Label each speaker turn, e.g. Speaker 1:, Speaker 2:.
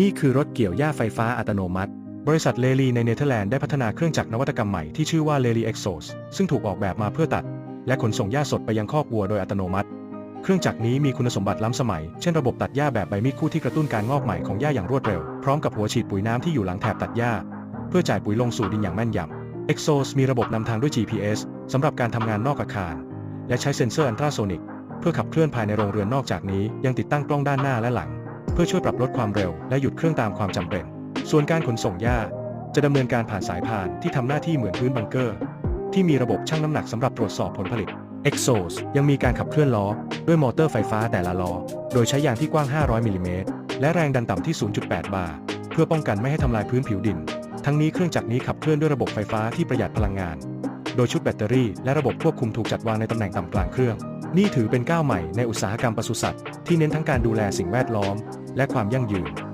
Speaker 1: นี่คือรถเกี่ยวหญ้าไฟฟ้าอัตโนมัติ บริษัทเลลีในเนเธอร์แลนด์ได้พัฒนาเครื่องจักรนวัตกรรมใหม่ที่ชื่อว่าเลลีเอ็กโซสซึ่งถูกออกแบบมาเพื่อตัด และขนส่งหญ้าสดไปยังคอกวัวโดยอัตโนมัติ เครื่องจักรนี้มีคุณสมบัติล้ำสมัย เช่นระบบตัดหญ้าแบบใบมีดคู่ที่กระตุ้นการงอกใหม่ของหญ้าอย่างรวดเร็ว พร้อมกับหัวฉีดปุ๋ยน้ำที่อยู่หลังแถบตัดหญ้า เพื่อจ่ายปุ๋ยลงสู่ดินอย่างแม่นยำ Exos มีระบบนำทางด้วย GPS สำหรับการทำงานนอกอาคาร และใช้เซ็นเซอร์อันตราโซนิกเพื่อขับเคลื่อนภายในโรงเรือนนอกจากนี้ยังติดตั้งกล้องด้านหน้าและหลัง พื่อช่วยปรับลดความเร็วและหยุดเครื่องตามความจำเป็น ส่วนการขนส่งหญ้า จะดำเนินการผ่านสายพานที่ทำหน้าที่เหมือนพื้นบังเกอร์ ที่มีระบบชั่งน้ำหนักสำหรับตรวจสอบผลผลิต Exos ยังมีการขับเคลื่อนล้อ ด้วยมอเตอร์ไฟฟ้าแต่ละล้อ โดยใช้ยางที่กว้าง 500 มิลลิเมตร และแรงดันต่ำที่ 0.8 บาร์ เพื่อป้องกันไม่ให้ทำลายพื้นผิวดิน ทั้งนี้เครื่องจักรนี้ขับเคลื่อนด้วยระบบไฟฟ้าที่ประหยัดพลังงาน โดยชุดแบตเตอรี่และระบบควบคุมถูกจัดวางในตำแหน่งต่ำกลางเครื่อง นี่ถือเป็นก้าวใหม่ในอุตสาหกรรมปศุสัตว์ที่เน้นทั้งการดูแลสิ่งแวดล้อม และความยั่งยืน